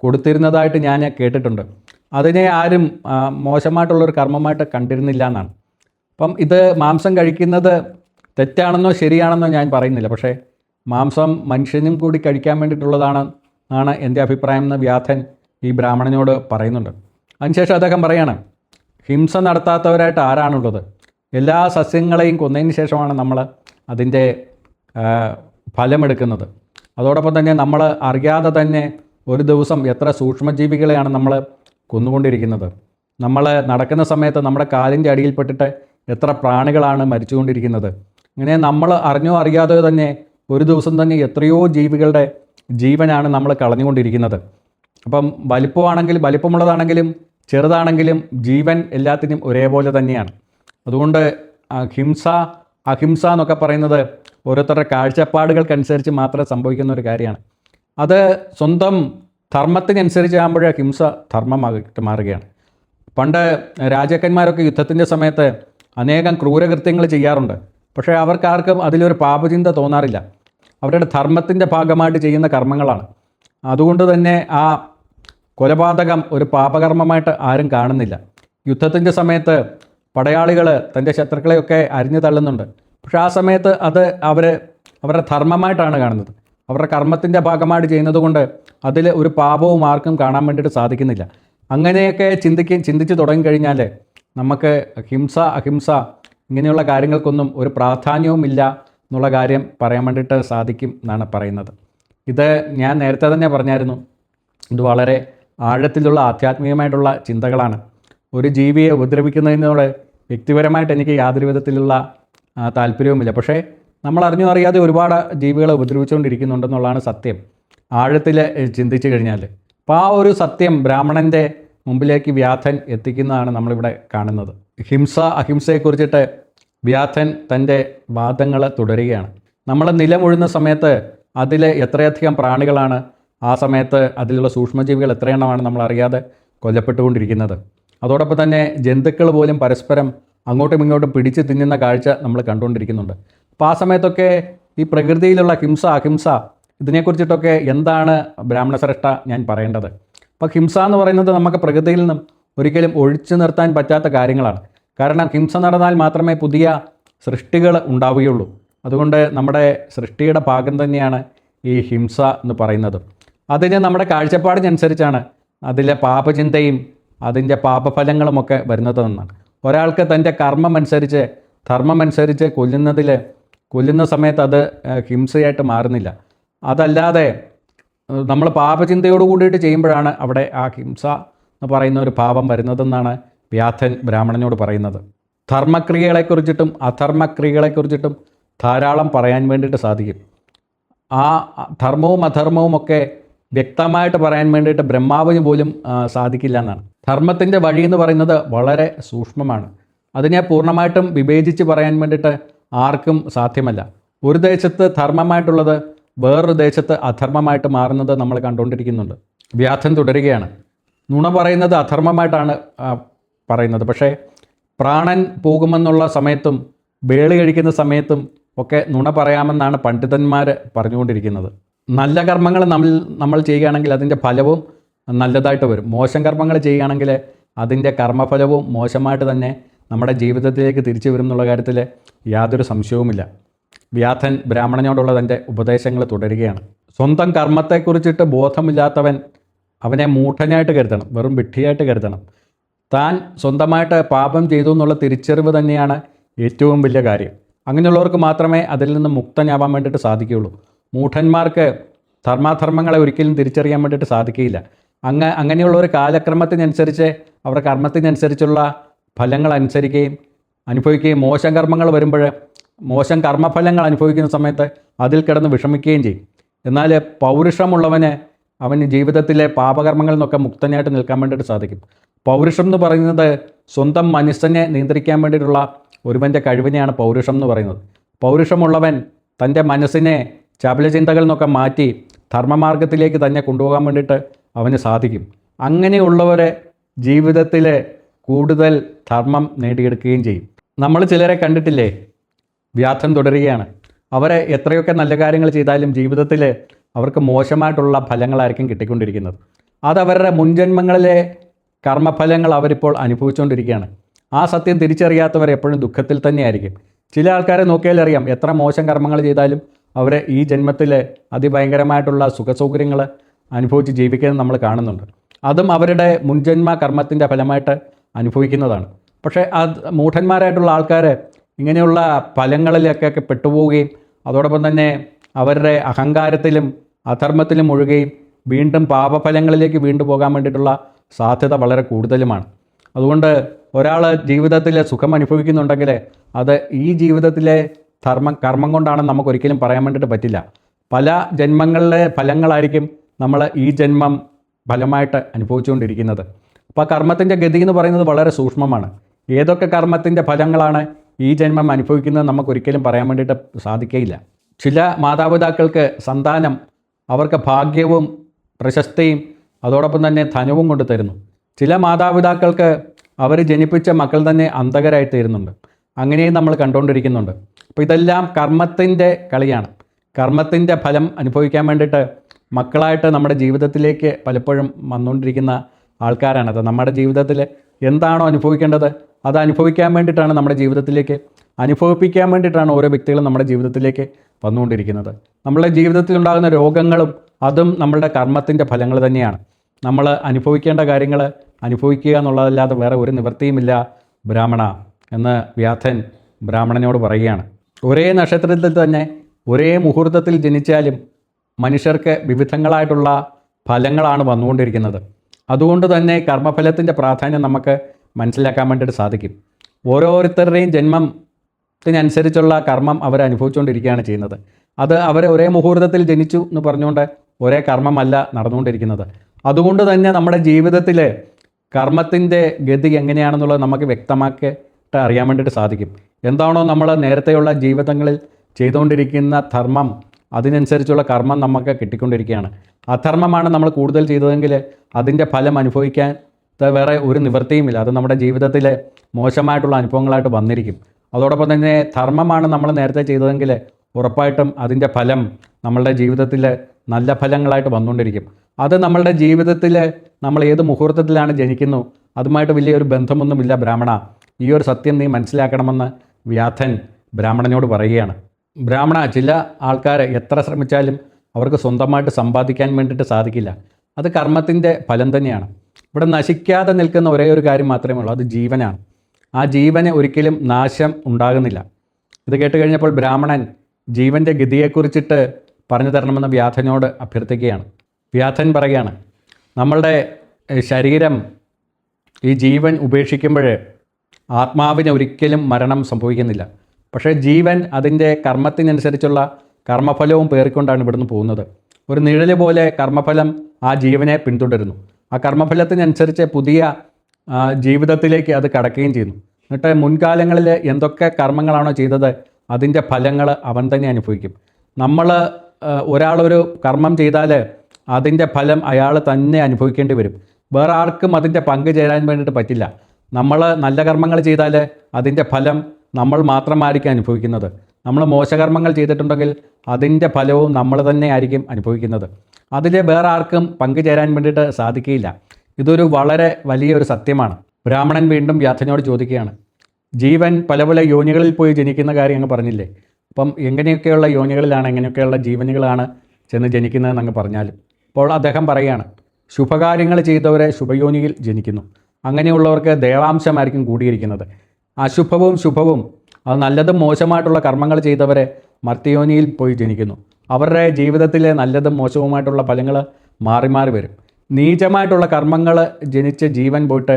കൊടുത്തിരുന്നതായിട്ട് ഞാൻ കേട്ടിട്ടുണ്ട്. അതിനെ ആരും മോശമായിട്ടുള്ളൊരു കർമ്മമായിട്ട് കണ്ടിരുന്നില്ല എന്നാണ്. അപ്പം ഇത് മാംസം കഴിക്കുന്നത് തെറ്റാണെന്നോ ശരിയാണെന്നോ ഞാൻ പറയുന്നില്ല. പക്ഷേ മാംസം മനുഷ്യനും കൂടി കഴിക്കാൻ വേണ്ടിയിട്ടുള്ളതാണ് ആണ് എന്റെ അഭിപ്രായം എന്ന് വ്യാധൻ ഈ ബ്രാഹ്മണനോട് പറയുന്നുണ്ട്. അതിനുശേഷം അദ്ദേഹം പറയാണ് ഹിംസ നടത്താത്തവരായിട്ട് ആരാണുള്ളത്? എല്ലാ സസ്യങ്ങളെയും കൊന്നതിന് ശേഷമാണ് നമ്മൾ അതിന്റെ ഫലമെടുക്കുന്നത്. അതോടൊപ്പം തന്നെ നമ്മൾ അറിയാതെ തന്നെ ഒരു ദിവസം എത്ര സൂക്ഷ്മജീവികളെയാണ് നമ്മൾ കൊന്നുകൊണ്ടിരിക്കുന്നത്. നമ്മൾ നടക്കുന്ന സമയത്ത് നമ്മുടെ കാലിന്റെ അടിയിൽപ്പെട്ടിട്ട് എത്ര പ്രാണികളാണ് മരിച്ചുകൊണ്ടിരിക്കുന്നത്. ഇങ്ങനെ നമ്മൾ അറിഞ്ഞോ അറിയാതെയോ തന്നെ ഒരു ദിവസം തന്നെ എത്രയോ ജീവികളുടെ ജീവനാണ് നമ്മൾ കളഞ്ഞുകൊണ്ടിരിക്കുന്നത്. അപ്പം വലിപ്പമാണെങ്കിലും വലിപ്പമുള്ളതാണെങ്കിലും ചെറുതാണെങ്കിലും ജീവൻ എല്ലാത്തിനും ഒരേപോലെ തന്നെയാണ്. അതുകൊണ്ട് ഹിംസ അഹിംസ എന്നൊക്കെ പറയുന്നത് ഓരോരുത്തരുടെ കാഴ്ചപ്പാടുകൾക്കനുസരിച്ച് മാത്രം സംഭവിക്കുന്ന ഒരു കാര്യമാണ്. അത് സ്വന്തം ധർമ്മത്തിനനുസരിച്ച് ആകുമ്പോഴേ ഹിംസ ധർമ്മമായിട്ട് മാറുകയാണ്. പണ്ട് രാജാക്കന്മാരൊക്കെ യുദ്ധത്തിന്റെ സമയത്ത് അനേകം ക്രൂരകൃത്യങ്ങൾ ചെയ്യാറുണ്ട്. പക്ഷേ അവർക്കാർക്കും അതിലൊരു പാപചിന്ത തോന്നാറില്ല. അവരുടെ ധർമ്മത്തിന്റെ ഭാഗമായിട്ട് ചെയ്യുന്ന കർമ്മങ്ങളാണ്. അതുകൊണ്ട് തന്നെ ആ കൊലപാതകം ഒരു പാപകർമ്മമായിട്ട് ആരും കാണുന്നില്ല. യുദ്ധത്തിന്റെ സമയത്ത് പടയാളികൾ തന്റെ ശത്രുക്കളെയൊക്കെ അരിഞ്ഞു തള്ളുന്നുണ്ട്. പക്ഷേ ആ സമയത്ത് അത് അവർ അവരുടെ ധർമ്മമായിട്ടാണ് കാണുന്നത്. അവരുടെ കർമ്മത്തിന്റെ ഭാഗമായിട്ട് ചെയ്യുന്നത് കൊണ്ട് അതിൽ ഒരു പാപവും ആർക്കും കാണാൻ വേണ്ടിയിട്ട് സാധിക്കുന്നില്ല. അങ്ങനെയൊക്കെ ചിന്തിക്കും ചിന്തിച്ച് തുടങ്ങിക്കഴിഞ്ഞാൽ നമുക്ക് ഹിംസ അഹിംസ ഇങ്ങനെയുള്ള കാര്യങ്ങൾക്കൊന്നും ഒരു പ്രാധാന്യവുമില്ല. എന്നുള്ള കാര്യം പറയാൻ വേണ്ടിയിട്ട് സാധിക്കും എന്നാണ് പറയുന്നത്. ഇത് ഞാൻ നേരത്തെ തന്നെ പറഞ്ഞായിരുന്നു. ഇത് വളരെ ആഴത്തിലുള്ള ആധ്യാത്മികമായിട്ടുള്ള ചിന്തകളാണ്. ഒരു ജീവിയെ ഉപദ്രവിക്കുന്നതിനോട് വ്യക്തിപരമായിട്ട് എനിക്ക് യാതൊരു വിധത്തിലുള്ള താല്പര്യവുമില്ല. പക്ഷേ നമ്മൾ അറിഞ്ഞോ അറിയാതെ ഒരുപാട് ജീവികളെ ഉപദ്രവിച്ചുകൊണ്ടിരിക്കുന്നുണ്ടെന്നുള്ളതാണ് സത്യം. ആഴത്തിൽ ചിന്തിച്ചു കഴിഞ്ഞാൽ. അപ്പോൾ ആ ഒരു സത്യം ബ്രാഹ്മണന്റെ മുമ്പിലേക്ക് വ്യാധൻ എത്തിക്കുന്നതാണ് നമ്മളിവിടെ കാണുന്നത്. ഹിംസ അഹിംസയെക്കുറിച്ചിട്ട് വ്യാധൻ തന്റെ വാദങ്ങൾ തുടരുകയാണ്. നമ്മൾ നിലമൊഴുന്ന സമയത്ത് അതിൽ എത്രയധികം പ്രാണികളാണ് ആ സമയത്ത് അതിലുള്ള സൂക്ഷ്മജീവികൾ എത്രയെണ്ണമാണ് നമ്മൾ അറിയാതെ കൊല്ലപ്പെട്ടുകൊണ്ടിരിക്കുന്നത്. അതോടൊപ്പം തന്നെ ജന്തുക്കൾ പോലും പരസ്പരം അങ്ങോട്ടും ഇങ്ങോട്ടും പിടിച്ച് തിന്നുന്ന കാഴ്ച നമ്മൾ കണ്ടുകൊണ്ടിരിക്കുന്നുണ്ട്. അപ്പോൾ ആ സമയത്തൊക്കെ ഈ പ്രകൃതിയിലുള്ള ഹിംസ അഹിംസ ഇതിനെക്കുറിച്ചിട്ടൊക്കെ എന്താണ് ബ്രാഹ്മണശ്രേഷ്ഠ ഞാൻ പറയേണ്ടത്? അപ്പോൾ ഹിംസ എന്ന് പറയുന്നത് നമുക്ക് പ്രകൃതിയിൽ നിന്നും ഒരിക്കലും ഒഴിച്ചു നിർത്താൻ പറ്റാത്ത കാര്യങ്ങളാണ്. കാരണം ഹിംസ നടന്നാൽ മാത്രമേ പുതിയ സൃഷ്ടികൾ ഉണ്ടാവുകയുള്ളൂ. അതുകൊണ്ട് നമ്മുടെ സൃഷ്ടിയുടെ ഭാഗം തന്നെയാണ് ഈ ഹിംസ എന്ന് പറയുന്നത്. അതിന് നമ്മുടെ കാഴ്ചപ്പാടിനനുസരിച്ചാണ് അതിലെ പാപചിന്തയും അതിന്റെ പാപഫലങ്ങളുമൊക്കെ വരുന്നതെന്നാണ് ഒരാൾക്ക് തന്റെ കർമ്മം അനുസരിച്ച് ധർമ്മം അനുസരിച്ച് കൊല്ലുന്നതിൽ കൊല്ലുന്ന സമയത്ത് അത് ഹിംസയായിട്ട് മാറുന്നില്ല. അതല്ലാതെ നമ്മൾ പാപചിന്തയോട് കൂടിയിട്ട് ചെയ്യുമ്പോഴാണ് അവിടെ ആ ഹിംസ എന്ന് പറയുന്ന ഒരു ഭാവം വരുന്നതെന്നാണ് വ്യാധൻ ബ്രാഹ്മണനോട് പറയുന്നത്. ധർമ്മക്രിയകളെക്കുറിച്ചിട്ടും അധർമ്മക്രിയകളെക്കുറിച്ചിട്ടും ധാരാളം പറയാൻ വേണ്ടിയിട്ട് സാധിക്കും. ആ ധർമ്മവും അധർമ്മവും ഒക്കെ വ്യക്തമായിട്ട് പറയാൻ വേണ്ടിയിട്ട് ബ്രഹ്മാവിന് പോലും സാധിക്കില്ല എന്നാണ്. ധർമ്മത്തിന്റെ വഴി എന്ന് പറയുന്നത് വളരെ സൂക്ഷ്മമാണ്. അതിനെ പൂർണമായിട്ടും വിവേചിച്ച് പറയാൻ വേണ്ടിയിട്ട് ആർക്കും സാധ്യമല്ല. ഒരു ദേശത്ത് ധർമ്മമായിട്ടുള്ളത് വേറൊരു ദേശത്ത് അധർമ്മമായിട്ട് മാറുന്നത് നമ്മൾ കണ്ടുകൊണ്ടിരിക്കുന്നുണ്ട്. വ്യാധൻ തുടരുകയാണ്. നുണ പറയുന്നത് അധർമ്മമായിട്ടാണ് പറയുന്നത്. പക്ഷേ പ്രാണൻ പോകുമെന്നുള്ള സമയത്തും വേളി കഴിക്കുന്ന സമയത്തും ഒക്കെ നുണ പറയാമെന്നാണ് പണ്ഡിതന്മാർ പറഞ്ഞുകൊണ്ടിരിക്കുന്നത്. നല്ല കർമ്മങ്ങൾ നമ്മൾ നമ്മൾ ചെയ്യുകയാണെങ്കിൽ അതിന്റെ ഫലവും നല്ലതായിട്ട് വരും. മോശം കർമ്മങ്ങൾ ചെയ്യുകയാണെങ്കിൽ അതിന്റെ കർമ്മഫലവും മോശമായിട്ട് തന്നെ നമ്മുടെ ജീവിതത്തിലേക്ക് തിരിച്ചു വരും എന്നുള്ള കാര്യത്തിൽ യാതൊരു സംശയവുമില്ല. വ്യാധൻ ബ്രാഹ്മണനോടുള്ള തന്റെ ഉപദേശങ്ങൾ തുടരുകയാണ്. സ്വന്തം കർമ്മത്തെക്കുറിച്ചിട്ട് ബോധമില്ലാത്തവൻ അവനെ മൂഢനായിട്ട് കരുതണം. വെറും വിഡ്ഢിയായിട്ട് കരുതണം. താൻ സ്വന്തമായിട്ട് പാപം ചെയ്തു എന്നുള്ള തിരിച്ചറിവ് തന്നെയാണ് ഏറ്റവും വലിയ കാര്യം. അങ്ങനെയുള്ളവർക്ക് മാത്രമേ അതിൽ നിന്ന് മുക്തനാവാൻ വേണ്ടിയിട്ട് സാധിക്കുകയുള്ളൂ. മൂഢന്മാർക്ക് ധർമാധർമ്മങ്ങളെ ഒരിക്കലും തിരിച്ചറിയാൻ വേണ്ടിയിട്ട് സാധിക്കുകയില്ല. അങ്ങ അങ്ങനെയുള്ള ഒരു കാലക്രമത്തിനനുസരിച്ച് അവർ കർമ്മത്തിനനുസരിച്ചുള്ള ഫലങ്ങൾ അനുസരിക്കുകയും അനുഭവിക്കുകയും മോശം കർമ്മങ്ങൾ വരുമ്പോൾ മോശം കർമ്മഫലങ്ങൾ അനുഭവിക്കുന്ന സമയത്ത് അതിൽ കിടന്ന് വിഷമിക്കുകയും ചെയ്യും. എന്നാൽ പൗരുഷമുള്ളവന് അവന് ജീവിതത്തിലെ പാപകർമ്മങ്ങളിൽ നിന്നൊക്കെ മുക്തനായിട്ട് നിൽക്കാൻ വേണ്ടിയിട്ട് സാധിക്കും. പൗരുഷം എന്ന് പറയുന്നത് സ്വന്തം മനസ്സിനെ നിയന്ത്രിക്കാൻ വേണ്ടിയിട്ടുള്ള ഒരുവന്റെ കഴിവിനെയാണ് പൗരുഷം എന്ന് പറയുന്നത്. പൗരുഷമുള്ളവൻ തന്റെ മനസ്സിനെ ചപലചിന്തകളിൽ നിന്നൊക്കെ മാറ്റി ധർമ്മമാർഗത്തിലേക്ക് തന്നെ കൊണ്ടുപോകാൻ വേണ്ടിയിട്ട് അവന് സാധിക്കും. അങ്ങനെയുള്ളവരെ ജീവിതത്തിൽ കൂടുതൽ ധർമ്മം നേടിയെടുക്കുകയും ചെയ്യും. നമ്മൾ ചിലരെ കണ്ടിട്ടില്ലേ? വ്യാധം തുടരുകയാണ്. അവരെ എത്രയൊക്കെ നല്ല കാര്യങ്ങൾ ചെയ്താലും ജീവിതത്തിൽ അവർക്ക് മോശമായിട്ടുള്ള ഫലങ്ങളായിരിക്കും കിട്ടിക്കൊണ്ടിരിക്കുന്നത്. അതവരുടെ മുൻജന്മങ്ങളിലെ കർമ്മഫലങ്ങൾ അവരിപ്പോൾ അനുഭവിച്ചുകൊണ്ടിരിക്കുകയാണ്. ആ സത്യം തിരിച്ചറിയാത്തവർ എപ്പോഴും ദുഃഖത്തിൽ തന്നെയായിരിക്കും. ചില ആൾക്കാരെ നോക്കിയാൽ അറിയാം എത്ര മോശം കർമ്മങ്ങൾ ചെയ്താലും അവരെ ഈ ജന്മത്തിൽ അതിഭയങ്കരമായിട്ടുള്ള സുഖസൗകര്യങ്ങൾ അനുഭവിച്ച് ജീവിക്കുന്നത് നമ്മൾ കാണുന്നുണ്ട്. അതും അവരുടെ മുൻജന്മ കർമ്മത്തിന്റെ ഫലമായിട്ട് അനുഭവിക്കുന്നതാണ്. പക്ഷേ അത് മൂഢന്മാരായിട്ടുള്ള ആൾക്കാർ ഇങ്ങനെയുള്ള ഫലങ്ങളിലൊക്കെ പെട്ടുപോവുകയും അതോടൊപ്പം തന്നെ അവരുടെ അഹങ്കാരത്തിലും അധർമ്മത്തിലും മുഴുകുകയും വീണ്ടും പാപഫലങ്ങളിലേക്ക് വീണ്ടും പോകാൻ വേണ്ടിയിട്ടുള്ള സാധ്യത വളരെ കൂടുതലുമാണ്. അതുകൊണ്ട് ഒരാൾ ജീവിതത്തിൽ സുഖം അനുഭവിക്കുന്നുണ്ടെങ്കിൽ അത് ഈ ജീവിതത്തിലെ ധർമ്മം കർമ്മം കൊണ്ടാണ് നമുക്ക് ഒരിക്കലും പറയാൻ വേണ്ടിയിട്ട് പറ്റില്ല. പല ജന്മങ്ങളിലെ ഫലങ്ങളായിരിക്കും നമ്മൾ ഈ ജന്മം ഫലമായിട്ട് അനുഭവിച്ചുകൊണ്ടിരിക്കുന്നത്. അപ്പോൾ കർമ്മത്തിന്റെ ഗതി എന്ന് പറയുന്നത് വളരെ സൂക്ഷ്മമാണ്. ഏതൊക്കെ കർമ്മത്തിന്റെ ഫലങ്ങളാണ് ഈ ജന്മം അനുഭവിക്കുന്നത് നമുക്കൊരിക്കലും പറയാൻ വേണ്ടിയിട്ട് സാധിക്കുകയില്ല ചില മാതാപിതാക്കൾക്ക് സന്താനം അവർക്ക് ഭാഗ്യവും പ്രശസ്തിയും അതോടൊപ്പം തന്നെ ധനവും കൊണ്ട് തരുന്നു. ചില മാതാപിതാക്കൾക്ക് അവർ ജനിപ്പിച്ച മക്കൾ തന്നെ അന്ധകരായി തീരുന്നുണ്ട്. അങ്ങനെയും നമ്മൾ കണ്ടുകൊണ്ടിരിക്കുന്നുണ്ട്. അപ്പോൾ ഇതെല്ലാം കർമ്മത്തിന്റെ കളിയാണ്. കർമ്മത്തിന്റെ ഫലം അനുഭവിക്കാൻ വേണ്ടിയിട്ട് മക്കളായിട്ട് നമ്മുടെ ജീവിതത്തിലേക്ക് പലപ്പോഴും വന്നുകൊണ്ടിരിക്കുന്ന ആൾക്കാരാണത് നമ്മുടെ ജീവിതത്തിൽ എന്താണോ അനുഭവിക്കേണ്ടത് അത് അനുഭവിക്കാൻ വേണ്ടിയിട്ടാണ് നമ്മുടെ ജീവിതത്തിലേക്ക് അനുഭവിപ്പിക്കാൻ വേണ്ടിയിട്ടാണ് ഓരോ വ്യക്തികളും നമ്മുടെ ജീവിതത്തിലേക്ക് വന്നുകൊണ്ടിരിക്കുന്നത്. നമ്മുടെ ജീവിതത്തിൽ ഉണ്ടാകുന്ന രോഗങ്ങളും അതും നമ്മളുടെ കർമ്മത്തിന്റെ ഫലങ്ങൾ തന്നെയാണ്. നമ്മൾ അനുഭവിക്കേണ്ട കാര്യങ്ങൾ അനുഭവിക്കുക എന്നുള്ളതല്ലാതെ വേറെ ഒരു നിവൃത്തിയുമില്ല. ബ്രാഹ്മണ എന്ന് വ്യാധൻ ബ്രാഹ്മണനോട് പറയുകയാണ്. ഒരേ നക്ഷത്രത്തിൽ തന്നെ ഒരേ മുഹൂർത്തത്തിൽ ജനിച്ചാലും മനുഷ്യർക്ക് വിവിധങ്ങളായിട്ടുള്ള ഫലങ്ങളാണ് വന്നുകൊണ്ടിരിക്കുന്നത്. അതുകൊണ്ട് തന്നെ കർമ്മഫലത്തിന്റെ പ്രാധാന്യം നമുക്ക് മനസ്സിലാക്കാൻ വേണ്ടിയിട്ട് സാധിക്കും. ഓരോരുത്തരുടെയും ജന്മത്തിനനുസരിച്ചുള്ള കർമ്മം അവർ അനുഭവിച്ചുകൊണ്ടിരിക്കുകയാണ് ചെയ്യുന്നത്. അത് അവരെ ഒരേ മുഹൂർത്തത്തിൽ ജനിച്ചു എന്ന് പറഞ്ഞുകൊണ്ട് ഒരേ കർമ്മമല്ല നടന്നുകൊണ്ടിരിക്കുന്നത്. അതുകൊണ്ട് തന്നെ നമ്മുടെ ജീവിതത്തിൽ കർമ്മത്തിന്റെ ഗതി എങ്ങനെയാണെന്നുള്ളത് നമുക്ക് വ്യക്തമാക്കിയിട്ട് അറിയാൻ വേണ്ടിയിട്ട് സാധിക്കും. എന്താണോ നമ്മൾ നേരത്തെയുള്ള ജീവിതങ്ങളിൽ ചെയ്തുകൊണ്ടിരിക്കുന്ന ധർമ്മം അതിനനുസരിച്ചുള്ള കർമ്മം നമുക്ക് കിട്ടിക്കൊണ്ടിരിക്കുകയാണ്. അധർമ്മമാണ് നമ്മൾ കൂടുതൽ ചെയ്തതെങ്കിൽ അതിന്റെ ഫലം അനുഭവിക്കാൻ വേറെ ഒരു നിവൃത്തിയുമില്ല. അത് നമ്മുടെ ജീവിതത്തിലെ മോശമായിട്ടുള്ള അനുഭവങ്ങളായിട്ട് വന്നിരിക്കും. അതോടൊപ്പം തന്നെ ധർമ്മമാണ് നമ്മൾ നേരത്തെ ചെയ്തതെങ്കിൽ ഉറപ്പായിട്ടും അതിന്റെ ഫലം നമ്മളുടെ ജീവിതത്തിൽ നല്ല ഫലങ്ങളായിട്ട് വന്നുകൊണ്ടിരിക്കും. അത് നമ്മളുടെ ജീവിതത്തിൽ നമ്മൾ ഏത് മുഹൂർത്തത്തിലാണ് ജനിക്കുന്നു അതുമായിട്ട് വലിയൊരു ബന്ധമൊന്നുമില്ല ബ്രാഹ്മണ. ഈ ഒരു സത്യം നീ മനസ്സിലാക്കണമെന്ന് വ്യാധൻ ബ്രാഹ്മണനോട് പറയുകയാണ്. ബ്രാഹ്മണ ചില ആൾക്കാർ എത്ര ശ്രമിച്ചാലും അവർക്ക് സ്വന്തമായിട്ട് സമ്പാദിക്കാൻ വേണ്ടിയിട്ട് സാധിക്കില്ല. അത് കർമ്മത്തിന്റെ ഫലം തന്നെയാണ്. ഇവിടെ നശിക്കാതെ നിൽക്കുന്ന ഒരേ ഒരു കാര്യം മാത്രമേ ഉള്ളൂ അത് ജീവനാണ്. ആ ജീവന് ഒരിക്കലും നാശം ഉണ്ടാകുന്നില്ല. ഇത് കേട്ട് കഴിഞ്ഞപ്പോൾ ബ്രാഹ്മണൻ ജീവന്റെ ഗതിയെക്കുറിച്ചിട്ട് പറഞ്ഞു തരണമെന്ന് വ്യാധനോട് അഭ്യർത്ഥിക്കുകയാണ്. വ്യാധൻ പറയുകയാണ് നമ്മളുടെ ശരീരം ഈ ജീവൻ ഉപേക്ഷിക്കുമ്പോൾ ആത്മാവിന് ഒരിക്കലും മരണം സംഭവിക്കുന്നില്ല. പക്ഷേ ജീവൻ അതിന്റെ കർമ്മത്തിനനുസരിച്ചുള്ള കർമ്മഫലവും പേറിക്കൊണ്ടാണ് ഇവിടുന്ന് പോകുന്നത്. ഒരു നിഴൽ പോലെ കർമ്മഫലം ആ ജീവനെ പിന്തുടരുന്നു. ആ കർമ്മഫലത്തിനനുസരിച്ച് പുതിയ ജീവിതത്തിലേക്ക് അത് കടക്കുകയും ചെയ്യുന്നു. എന്നിട്ട് മുൻകാലങ്ങളിൽ എന്തൊക്കെ കർമ്മങ്ങളാണോ ചെയ്തത് അതിന്റെ ഫലങ്ങൾ അവൻ തന്നെ അനുഭവിക്കും. നമ്മൾ ഒരാളൊരു കർമ്മം ചെയ്താൽ അതിന്റെ ഫലം അയാൾ തന്നെ അനുഭവിക്കേണ്ടി വരും. വേറെ ആർക്കും അതിന്റെ പങ്ക് ചേരാൻ വേണ്ടിയിട്ട് പറ്റില്ല. നമ്മൾ നല്ല കർമ്മങ്ങൾ ചെയ്താൽ അതിന്റെ ഫലം നമ്മൾ മാത്രമായിരിക്കും അനുഭവിക്കുന്നത്. നമ്മൾ മോശകർമ്മങ്ങൾ ചെയ്തിട്ടുണ്ടെങ്കിൽ അതിന്റെ ഫലവും നമ്മൾ തന്നെ ആയിരിക്കും അനുഭവിക്കുന്നത്. അതിൽ വേറെ ആർക്കും പങ്കുചേരാൻ വേണ്ടിയിട്ട് സാധിക്കുകയില്ല. ഇതൊരു വളരെ വലിയൊരു സത്യമാണ്. ബ്രാഹ്മണൻ വീണ്ടും വ്യാധനോട് ചോദിക്കുകയാണ്. ജീവൻ പല പല യോനികളിൽ പോയി ജനിക്കുന്ന കാര്യം അങ്ങ് പറഞ്ഞില്ലേ? അപ്പം എങ്ങനെയൊക്കെയുള്ള യോനികളിലാണ് എങ്ങനെയൊക്കെയുള്ള ജീവനുകളാണ് ചെന്ന് ജനിക്കുന്നതെന്ന് അങ്ങ് പറഞ്ഞാലും. അപ്പോൾ അദ്ദേഹം പറയുകയാണ് ശുഭകാര്യങ്ങൾ ചെയ്തവരെ ശുഭയോനിയിൽ ജനിക്കുന്നു. അങ്ങനെയുള്ളവർക്ക് ദേവാംശമായിരിക്കും കൂടിയിരിക്കുന്നത്. അശുഭവും ശുഭവും അത് നല്ലതും മോശമായിട്ടുള്ള കർമ്മങ്ങൾ ചെയ്തവരെ മർത്യയോനിയിൽ പോയി ജനിക്കുന്നു. അവരുടെ ജീവിതത്തിലെ നല്ലതും മോശവുമായിട്ടുള്ള ഫലങ്ങൾ മാറി മാറി വരും. നീചമായിട്ടുള്ള കർമ്മങ്ങൾ ജനിച്ച് ജീവൻ പോയിട്ട്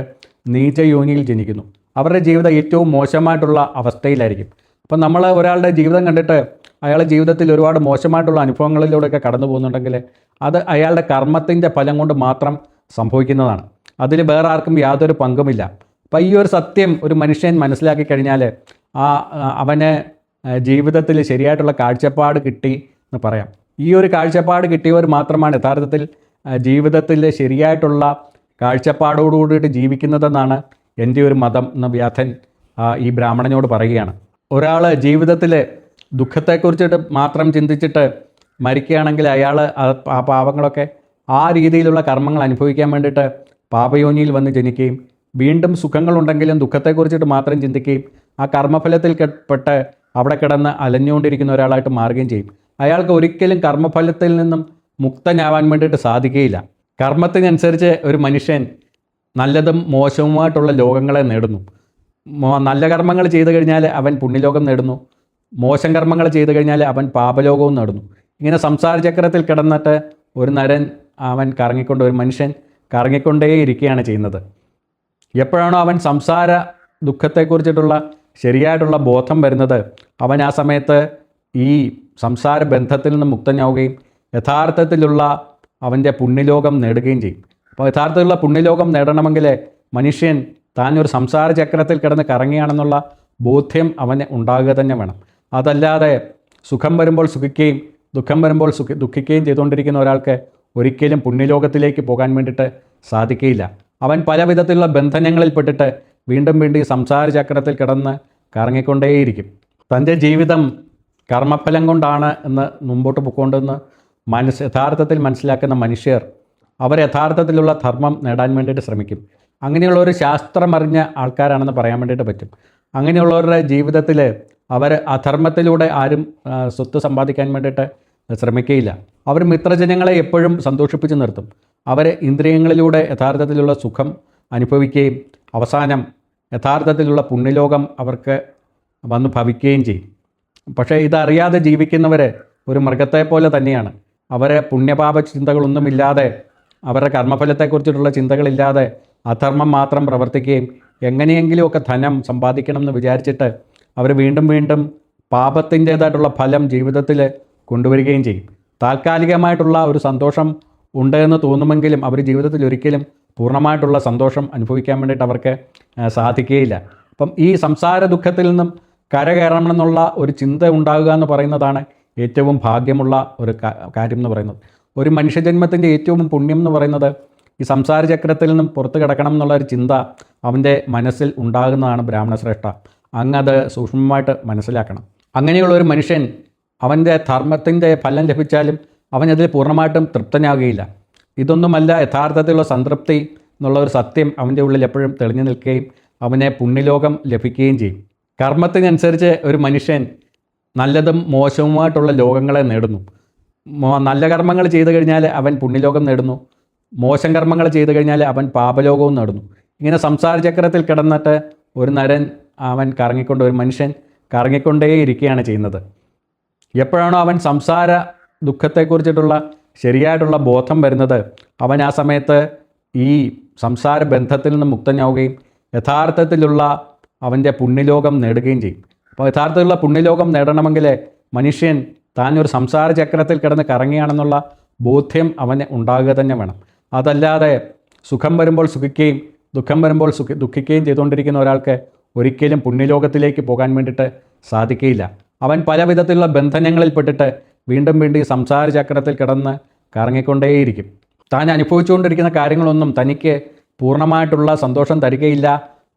നീചയോനിയിൽ ജനിക്കുന്നു. അവരുടെ ജീവിതം ഏറ്റവും മോശമായിട്ടുള്ള അവസ്ഥയിലായിരിക്കും. അപ്പം നമ്മൾ ഒരാളുടെ ജീവിതം കണ്ടിട്ട് അയാളുടെ ജീവിതത്തിൽ ഒരുപാട് മോശമായിട്ടുള്ള അനുഭവങ്ങളിലൂടെയൊക്കെ കടന്നു പോകുന്നുണ്ടെങ്കിൽ അത് അയാളുടെ കർമ്മത്തിന്റെ ഫലം കൊണ്ട് മാത്രം സംഭവിക്കുന്നതാണ്. അതിൽ വേറെ ആർക്കും യാതൊരു പങ്കുമില്ല. അപ്പം ഈ ഒരു സത്യം ഒരു മനുഷ്യൻ മനസ്സിലാക്കി കഴിഞ്ഞാൽ ആ അവന് ജീവിതത്തിൽ ശരിയായിട്ടുള്ള കാഴ്ചപ്പാട് കിട്ടി എന്ന് പറയാം. ഈ ഒരു കാഴ്ചപ്പാട് കിട്ടിയവർ മാത്രമാണ് യഥാർത്ഥത്തിൽ ജീവിതത്തിൽ ശരിയായിട്ടുള്ള കാഴ്ചപ്പാടോടുകൂടിയിട്ട് ജീവിക്കുന്നതെന്നാണ് എന്റെ ഒരു മതം എന്ന വ്യാധൻ ഈ ബ്രാഹ്മണനോട് പറയുകയാണ്. ഒരാൾ ജീവിതത്തിൽ ദുഃഖത്തെക്കുറിച്ചിട്ട് മാത്രം ചിന്തിച്ചിട്ട് മരിക്കുകയാണെങ്കിൽ അയാൾ ആ പാപങ്ങളൊക്കെ ആ രീതിയിലുള്ള കർമ്മങ്ങൾ അനുഭവിക്കാൻ വേണ്ടിയിട്ട് പാപയോനിയിൽ വന്ന് ജനിക്കുകയും വീണ്ടും സുഖങ്ങളുണ്ടെങ്കിലും ദുഃഖത്തെക്കുറിച്ചിട്ട് മാത്രം ചിന്തിക്കുകയും ആ കർമ്മഫലത്തിൽ പെട്ട് അവിടെ കിടന്ന് അലഞ്ഞുകൊണ്ടിരിക്കുന്ന ഒരാളായിട്ട് മാറുകയും ചെയ്യും. അയാൾക്ക് ഒരിക്കലും കർമ്മഫലത്തിൽ നിന്നും മുക്തനാവാൻ വേണ്ടിയിട്ട് സാധിക്കുകയില്ല. കർമ്മത്തിനനുസരിച്ച് ഒരു മനുഷ്യൻ നല്ലതും മോശവുമായിട്ടുള്ള ലോകങ്ങളെ നേടുന്നു. നല്ല കർമ്മങ്ങൾ ചെയ്തു കഴിഞ്ഞാൽ അവൻ പുണ്യലോകം നേടുന്നു. മോശം കർമ്മങ്ങൾ ചെയ്തു കഴിഞ്ഞാൽ അവൻ പാപലോകവും നേടുന്നു. ഇങ്ങനെ സംസാര ചക്രത്തിൽ കിടന്നിട്ട് ഒരു നരൻ അവൻ കറങ്ങിക്കൊണ്ട് ഒരു മനുഷ്യൻ കറങ്ങിക്കൊണ്ടേയിരിക്കുകയാണ് ചെയ്യുന്നത്. എപ്പോഴാണോ അവൻ സംസാര ദുഃഖത്തെക്കുറിച്ചിട്ടുള്ള ശരിയായിട്ടുള്ള ബോധം വരുന്നത് അവൻ ആ സമയത്ത് ഈ സംസാര ബന്ധത്തിൽ നിന്ന് മുക്തനാവുകയും യഥാർത്ഥത്തിലുള്ള അവന്റെ പുണ്യലോകം നേടുകയും ചെയ്യും. അപ്പോൾ യഥാർത്ഥത്തിലുള്ള പുണ്യലോകം നേടണമെങ്കിൽ മനുഷ്യൻ താൻ ഒരു സംസാര ചക്രത്തിൽ കിടന്ന് കറങ്ങിയാണെന്നുള്ള ബോധ്യം അവന് ഉണ്ടാകുക തന്നെ വേണം. അതല്ലാതെ സുഖം വരുമ്പോൾ സുഖിക്കുകയും ദുഃഖം വരുമ്പോൾ സുഖി ദുഃഖിക്കുകയും ചെയ്തുകൊണ്ടിരിക്കുന്ന ഒരാൾക്ക് ഒരിക്കലും പുണ്യലോകത്തിലേക്ക് പോകാൻ വേണ്ടിയിട്ട് സാധിക്കുകയില്ല. അവൻ പല വിധത്തിലുള്ള ബന്ധനങ്ങളിൽപ്പെട്ടിട്ട് വീണ്ടും വീണ്ടും ഈ സംസാര ചക്രത്തിൽ കിടന്ന് കറങ്ങിക്കൊണ്ടേയിരിക്കും. തന്റെ ജീവിതം കർമ്മഫലം കൊണ്ടാണ് എന്ന് മുമ്പോട്ട് പൊയ്ക്കൊണ്ടെന്ന് മനസ്സ് യഥാർത്ഥത്തിൽ മനസ്സിലാക്കുന്ന മനുഷ്യർ അവർ യഥാർത്ഥത്തിലുള്ള ധർമ്മം നേടാൻ വേണ്ടിയിട്ട് ശ്രമിക്കും. അങ്ങനെയുള്ള ഒരു ശാസ്ത്രമറിഞ്ഞ ആൾക്കാരാണെന്ന് പറയാൻ വേണ്ടിയിട്ട് പറ്റും. അങ്ങനെയുള്ളവരുടെ ജീവിതത്തിൽ അവർ അധർമ്മത്തിലൂടെ ആരും സ്വത്ത് സമ്പാദിക്കാൻ വേണ്ടിയിട്ട് ശ്രമിക്കുകയില്ല അവർ മിത്രജനങ്ങളെ എപ്പോഴും സന്തോഷിപ്പിച്ച് നിർത്തും. അവർ ഇന്ദ്രിയങ്ങളിലൂടെ യഥാർത്ഥത്തിലുള്ള സുഖം അനുഭവിക്കുകയും അവസാനം യഥാർത്ഥത്തിലുള്ള പുണ്യലോകം അവർക്ക് വന്ന് ഭവിക്കുകയും ചെയ്യും. പക്ഷേ ഇതറിയാതെ ജീവിക്കുന്നവർ ഒരു മൃഗത്തെ പോലെ തന്നെയാണ്. അവരെ പുണ്യപാപ ചിന്തകളൊന്നുമില്ലാതെ അവരുടെ കർമ്മഫലത്തെക്കുറിച്ചിട്ടുള്ള ചിന്തകളില്ലാതെ അധർമ്മം മാത്രം പ്രവർത്തിക്കുകയും എങ്ങനെയെങ്കിലുമൊക്കെ ധനം സമ്പാദിക്കണം എന്ന് വിചാരിച്ചിട്ട് അവർ വീണ്ടും വീണ്ടും പാപത്തിന്റേതായിട്ടുള്ള ഫലം ജീവിതത്തിൽ കൊണ്ടുവരികയും ചെയ്യും. താൽക്കാലികമായിട്ടുള്ള ഒരു സന്തോഷം ഉണ്ട് എന്ന് തോന്നുമെങ്കിലും അവർ ജീവിതത്തിൽ ഒരിക്കലും പൂർണമായിട്ടുള്ള സന്തോഷം അനുഭവിക്കാൻ വേണ്ടിയിട്ട് അവർക്ക് സാധിക്കുകയില്ല. അപ്പം ഈ സംസാര ദുഃഖത്തിൽ നിന്നും കരകയറണമെന്നുള്ള ഒരു ചിന്ത ഉണ്ടാകുക എന്ന് പറയുന്നതാണ് ഏറ്റവും ഭാഗ്യമുള്ള ഒരു കാര്യം എന്ന് പറയുന്നത്. ഒരു മനുഷ്യജന്മത്തിന്റെ ഏറ്റവും പുണ്യം എന്ന് പറയുന്നത് ഈ സംസാര ചക്രത്തിൽ നിന്നും പുറത്തു കിടക്കണം എന്നുള്ള ഒരു ചിന്ത അവന്റെ മനസ്സിൽ ഉണ്ടാകുന്നതാണ് ബ്രാഹ്മണശ്രേഷ്ഠ. അങ്ങത് സൂക്ഷ്മമായിട്ട് മനസ്സിലാക്കണം. അങ്ങനെയുള്ള ഒരു മനുഷ്യൻ അവന്റെ ധർമ്മത്തിന്റെ ഫലം ലഭിച്ചാലും അവൻ അതിൽ പൂർണമായിട്ടും തൃപ്തനാകുകയില്ല. ഇതൊന്നുമല്ല യഥാർത്ഥത്തിലുള്ള സംതൃപ്തി എന്നുള്ള ഒരു സത്യം അവന്റെ ഉള്ളിൽ എപ്പോഴും തെളിഞ്ഞു നിൽക്കുകയും അവനെ പുണ്യലോകം ലഭിക്കുകയും ചെയ്യും. കർമ്മത്തിനനുസരിച്ച് ഒരു മനുഷ്യൻ നല്ലതും മോശവുമായിട്ടുള്ള ലോകങ്ങളെ നേടുന്നു. നല്ല കർമ്മങ്ങൾ ചെയ്തു കഴിഞ്ഞാൽ അവൻ പുണ്യലോകം നേടുന്നു. മോശം കർമ്മങ്ങൾ ചെയ്തു കഴിഞ്ഞാൽ അവൻ പാപലോകവും നേടുന്നു. ഇങ്ങനെ സംസാര ചക്രത്തിൽ കിടന്നിട്ട് ഒരു നരൻ അവൻ കറങ്ങിക്കൊണ്ട് ഒരു മനുഷ്യൻ കറങ്ങിക്കൊണ്ടേ ഇരിക്കുകയാണ് ചെയ്യുന്നത്. എപ്പോഴാണോ അവൻ സംസാര ദുഃഖത്തെക്കുറിച്ചിട്ടുള്ള ശരിയായിട്ടുള്ള ബോധം വരുന്നത് അവൻ ആ സമയത്ത് ഈ സംസാര ബന്ധത്തിൽ നിന്ന് മുക്തനാവുകയും യഥാർത്ഥത്തിലുള്ള അവന്റെ പുണ്യലോകം നേടുകയും ചെയ്യും. അപ്പോൾ യഥാർത്ഥത്തിലുള്ള പുണ്യലോകം നേടണമെങ്കിൽ മനുഷ്യൻ താൻ ഒരു സംസാര ചക്രത്തിൽ കിടന്ന് കറങ്ങിയാണെന്നുള്ള ബോധ്യം അവന് ഉണ്ടാകുക തന്നെ വേണം. അതല്ലാതെ സുഖം വരുമ്പോൾ സുഖിക്കുകയും ദുഃഖം വരുമ്പോൾ സുഖി ദുഃഖിക്കുകയും ചെയ്തുകൊണ്ടിരിക്കുന്ന ഒരാൾക്ക് ഒരിക്കലും പുണ്യലോകത്തിലേക്ക് പോകാൻ വേണ്ടിയിട്ട് സാധിക്കുകയില്ല. അവൻ പല വിധത്തിലുള്ള ബന്ധനങ്ങളിൽപ്പെട്ടിട്ട് വീണ്ടും വീണ്ടും ഈ സംസാര ചക്രത്തിൽ കിടന്ന് കറങ്ങിക്കൊണ്ടേയിരിക്കും. താൻ അനുഭവിച്ചുകൊണ്ടിരിക്കുന്ന കാര്യങ്ങളൊന്നും തനിക്ക് പൂർണമായിട്ടുള്ള സന്തോഷം തരികയില്ല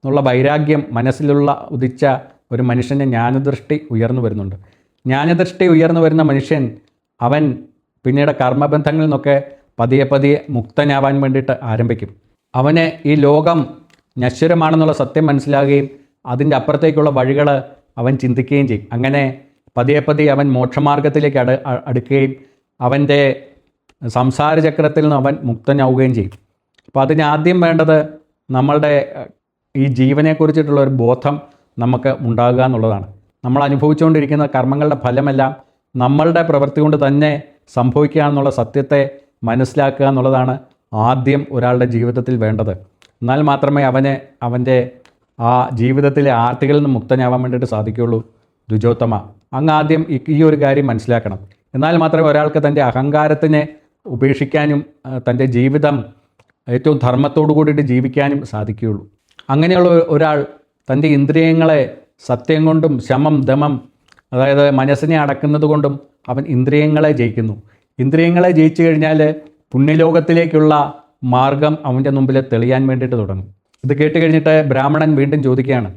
എന്നുള്ള വൈരാഗ്യം മനസ്സിലുള്ള ഉദിച്ച ഒരു മനുഷ്യന്റെ ജ്ഞാനദൃഷ്ടി ഉയർന്നു വരുന്നുണ്ട്. ജ്ഞാനദൃഷ്ടി ഉയർന്നു വരുന്ന മനുഷ്യൻ അവൻ പിന്നീട് കർമ്മബന്ധങ്ങളിൽ നിന്നൊക്കെ പതിയെ പതിയെ മുക്തനാവാൻ വേണ്ടിയിട്ട് ആരംഭിക്കും. അവന് ഈ ലോകം നശ്വരമാണെന്നുള്ള സത്യം മനസ്സിലാകുകയും അതിന്റെ അപ്പുറത്തേക്കുള്ള വഴികൾ അവൻ ചിന്തിക്കുകയും ചെയ്യും. അങ്ങനെ പതിയെ പതിയെ അവൻ മോക്ഷമാർഗത്തിലേക്ക് അട അടുക്കുകയും അവന്റെ സംസാരചക്രത്തിൽ നിന്ന് അവൻ മുക്തനാവുകയും ചെയ്യും. അപ്പോൾ അതിന് ആദ്യം വേണ്ടത് നമ്മളുടെ ഈ ജീവനെക്കുറിച്ചിട്ടുള്ള ഒരു ബോധം നമുക്ക് ഉണ്ടാകുക എന്നുള്ളതാണ്. നമ്മൾ അനുഭവിച്ചുകൊണ്ടിരിക്കുന്ന കർമ്മങ്ങളുടെ ഫലമെല്ലാം നമ്മളുടെ പ്രവൃത്തി കൊണ്ട് തന്നെ സംഭവിക്കുക എന്നുള്ള സത്യത്തെ മനസ്സിലാക്കുക എന്നുള്ളതാണ് ആദ്യം ഒരാളുടെ ജീവിതത്തിൽ വേണ്ടത്. എന്നാൽ മാത്രമേ അവന് അവന്റെ ആ ജീവിതത്തിലെ ആർത്തികളിൽ നിന്ന് മുക്തനാവാൻ വേണ്ടിയിട്ട് സാധിക്കുകയുള്ളൂ ദ്വിജോത്തമ അങ്ങ് ആദ്യം ഈ ഒരു കാര്യം മനസ്സിലാക്കണം. എന്നാൽ മാത്രമേ ഒരാൾക്ക് തന്റെ അഹങ്കാരത്തിനെ ഉപേക്ഷിക്കാനും തന്റെ ജീവിതം ഏറ്റവും ധർമ്മത്തോടു കൂടിയിട്ട് ജീവിക്കാനും സാധിക്കുകയുള്ളൂ. അങ്ങനെയുള്ള ഒരു- ഒരാൾ തന്റെ ഇന്ദ്രിയങ്ങളെ സത്യം കൊണ്ടും ശമം ദമം അതായത് മനസ്സിനെ അടക്കുന്നത് കൊണ്ടും അവൻ ഇന്ദ്രിയങ്ങളെ ജയിക്കുന്നു. ഇന്ദ്രിയങ്ങളെ ജയിച്ചു കഴിഞ്ഞാൽ പുണ്യലോകത്തിലേക്കുള്ള മാർഗം അവന്റെ മുമ്പിൽ തെളിയാൻ വേണ്ടിയിട്ട് തുടങ്ങും. ഇത് കേട്ട് കഴിഞ്ഞിട്ട് ബ്രാഹ്മണൻ വീണ്ടും ചോദിക്കുകയാണ്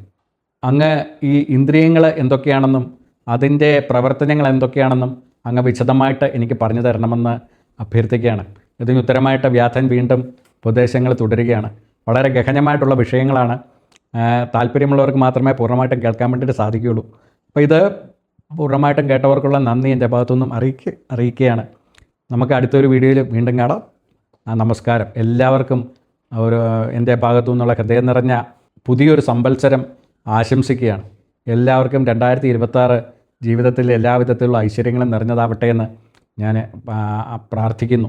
അങ്ങ് ഈ ഇന്ദ്രിയങ്ങൾ എന്തൊക്കെയാണെന്നും അതിന്റെ പ്രവർത്തനങ്ങൾ എന്തൊക്കെയാണെന്നും അങ്ങ് വിശദമായിട്ട് എനിക്ക് പറഞ്ഞു തരണമെന്ന് അഭ്യർത്ഥിക്കുകയാണ്. ഇതിന് ഉത്തരമായിട്ട് വ്യാധൻ വീണ്ടും ഉപദേശങ്ങൾ തുടരുകയാണ്. വളരെ ഗഹനമായിട്ടുള്ള വിഷയങ്ങളാണ്. താല്പര്യമുള്ളവർക്ക് മാത്രമേ പൂർണമായിട്ടും കേൾക്കാൻ വേണ്ടിയിട്ട് സാധിക്കുകയുള്ളൂ. അപ്പോൾ ഇത് പൂർണമായിട്ടും കേട്ടവർക്കുള്ള നന്ദി എന്റെ ഭാഗത്തുനിന്നും അറിയിക്ക അറിയിക്കുകയാണ്. നമുക്ക് അടുത്തൊരു വീഡിയോയിൽ വീണ്ടും കാണാം. നമസ്കാരം. എല്ലാവർക്കും ഒരു എന്റെ ഭാഗത്തു നിന്നുള്ള ഹൃദയം നിറഞ്ഞ പുതിയൊരു സംവത്സരം ആശംസിക്കുകയാണ്. എല്ലാവർക്കും രണ്ടായിരത്തി ഇരുപത്താറ് ജീവിതത്തിൽ എല്ലാവിധത്തിലുള്ള ഐശ്വര്യങ്ങളും നിറഞ്ഞതാവട്ടെ എന്ന് ഞാൻ പ്രാർത്ഥിക്കുന്നു.